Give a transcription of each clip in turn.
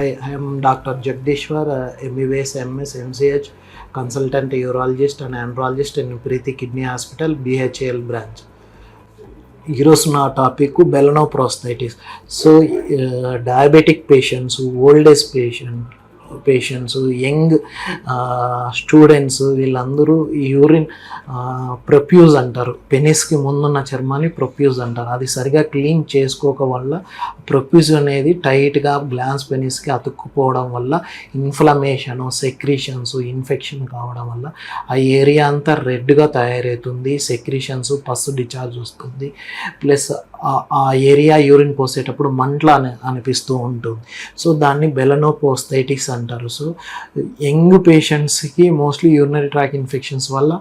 hi, I am Dr. Jagdishwar, uh, MBBS, MS, MCH, consultant urologist and andrologist in Preeti Kidney Hospital, BHL branch. ఈరోజు నా topic balanoposthitis so diabetic patients old age patient patients young students వీళ్ళందరూ urine ప్రొప్యూజ్ uh, అంటారు. పెనిస్కి ముందున్న చర్మాన్ని ప్రొప్యూజ్ అంటారు. అది సరిగా క్లీన్ చేసుకోక వల్ల ప్రొప్యూజ్ అనేది టైట్గా గ్లాన్స్ పెనిస్కి అతుక్కుపోవడం వల్ల ఇన్ఫ్లమేషను సెక్రీషన్స్ ఇన్ఫెక్షన్ కావడం వల్ల ఆ ఏరియా అంతా రెడ్గా తయారవుతుంది. సెక్రీషన్స్ పస్సు డిశ్చార్జ్ వస్తుంది. ప్లస్ ఆ ఏరియా యూరిన్ పోసేటప్పుడు మంటలు అని అనిపిస్తూ ఉంటుంది. సో దాన్ని బెలనోపోస్థైటిస్ అంటారు అంటారు. సో యంగ్ పేషెంట్స్కి మోస్ట్లీ యూరినరీ ట్రాక్ ఇన్ఫెక్షన్స్ వల్ల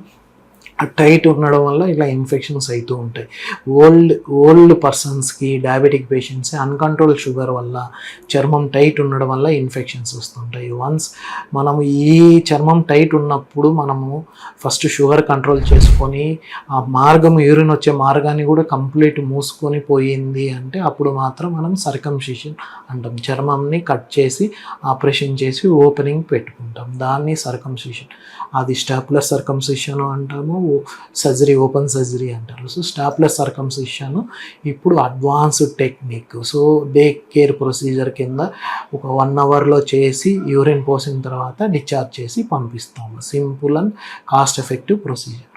టైట్ ఉండడం వల్ల ఇలా ఇన్ఫెక్షన్స్ అవుతూ ఉంటాయి. ఓల్డ్ ఓల్డ్ పర్సన్స్కి డయాబెటిక్ పేషెంట్స్ అన్కంట్రోల్ షుగర్ వల్ల చర్మం టైట్ ఉండడం వల్ల ఇన్ఫెక్షన్స్ వస్తుంటాయి. వన్స్ మనము ఈ చర్మం టైట్ ఉన్నప్పుడు మనము ఫస్ట్ షుగర్ కంట్రోల్ చేసుకొని ఆ మార్గం యూరిన్ వచ్చే మార్గాన్ని కూడా కంప్లీట్ మూసుకొని పోయింది అంటే అప్పుడు మాత్రం మనం సర్కంసిషన్ అంటాం. చర్మంని కట్ చేసి ఆపరేషన్ చేసి ఓపెనింగ్ పెట్టుకుంటాం. దాన్ని సర్కంసిషన్ అది స్టాపులర్ సర్కంసిషన్ అంటాము సర్జరీ ఓపెన్ సర్జరీ అంటారు. సో స్టాప్లెస్ సర్కంసిషన్ ఇప్పుడు advanced technique so day care procedure కింద ఒక వన్ అవర్లో చేసి యూరిన్ పోసిన తర్వాత డిశ్చార్జ్ చేసి పంపిస్తాము. Simple and cost effective procedure